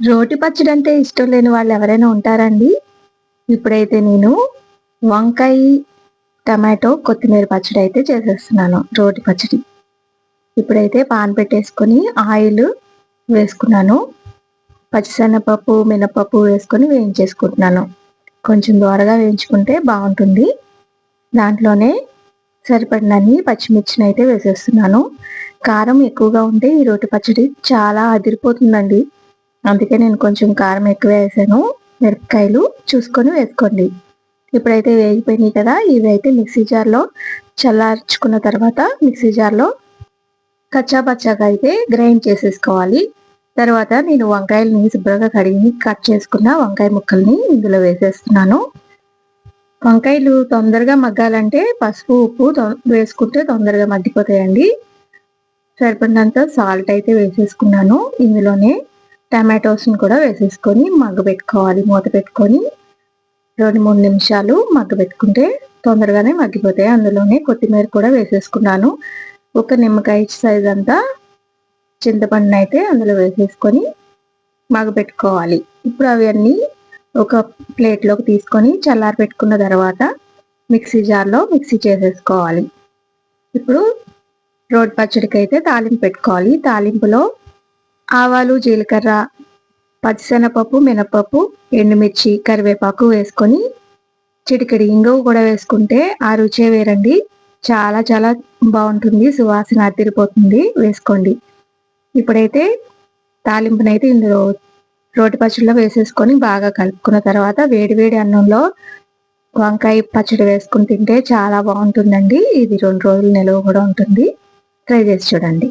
రోటి పచ్చడి అంటే ఇష్టం లేని వాళ్ళు ఎవరైనా ఉంటారండి? ఇప్పుడైతే నేను వంకాయ టమాటో కొత్తిమీర పచ్చడి అయితే చేసేస్తున్నాను రోటి పచ్చడి. ఇప్పుడైతే పాన్ పెట్టేసుకొని ఆయిల్ వేసుకున్నాను. పచ్చిశనగపప్పు మినపప్పు వేసుకొని వేయించేసుకుంటున్నాను. కొంచెం దోరగా వేయించుకుంటే బాగుంటుంది. దాంట్లోనే సరిపడినన్ని పచ్చిమిర్చిని అయితే వేసేస్తున్నాను. కారం ఎక్కువగా ఉంటే ఈ రోటి పచ్చడి చాలా అదిరిపోతుందండి. అందుకే నేను కొంచెం కారం ఎక్కువ వేసాను మిరపకాయలు చూసుకొని వేసుకోండి. ఇప్పుడైతే వేగిపోయినాయి కదా ఇవి అయితే మిక్సీ జార్లో చల్లార్చుకున్న తర్వాత మిక్సీ జార్లో కచ్చా పచ్చాగా అయితే గ్రైండ్ చేసేసుకోవాలి. తర్వాత నేను వంకాయలని శుభ్రంగా కడిగి కట్ చేసుకున్న వంకాయ ముక్కల్ని ఇందులో వేసేస్తున్నాను. వంకాయలు తొందరగా మగ్గాలంటే పసుపు ఉప్పు వేసుకుంటే తొందరగా మగ్గిపోతాయండి. సరిపడినంత సాల్ట్ అయితే వేసేసుకున్నాను. ఇందులోనే టమాటోస్ని కూడా వేసేసుకొని మగ్గబెట్టుకోవాలి మూత పెట్టుకొని రెండు మూడు నిమిషాలు మగ్గబెట్టుకుంటే తొందరగానే మగ్గిపోతాయి. అందులోనే కొత్తిమీర కూడా వేసేసుకున్నాను. ఒక నిమ్మకాయ సైజ్ అంతా చింతపండుని అయితే అందులో వేసేసుకొని మగ్గ పెట్టుకోవాలి. ఇప్పుడు అవన్నీ ఒక ప్లేట్లోకి తీసుకొని చల్లారి పెట్టుకున్న తర్వాత మిక్సీ జార్లో మిక్సీ చేసేసుకోవాలి. ఇప్పుడు రోడ్ పచ్చడికి అయితే తాలింపు పెట్టుకోవాలి. తాలింపులో ఆవాలు జీలకర్ర పచ్చిశనగపప్పు మినపప్పు ఎండుమిర్చి కరివేపాకు వేసుకొని చిటికడి ఇంగువ కూడా వేసుకుంటే ఆ రుచే వేరండి. చాలా చాలా బాగుంటుంది. సువాసన అదిరిపోతుంది. వేసుకోండి. ఇప్పుడైతే తాలింపునైతే ఇందులో రోటి పచ్చడిలో వేసేసుకొని బాగా కలుపుకున్న తర్వాత వేడివేడి అన్నంలో వంకాయ పచ్చడి వేసుకుని తింటే చాలా బాగుంటుందండి. ఇది రెండు రోజులు నిలవ కూడా ఉంటుంది. ట్రై చేసి చూడండి.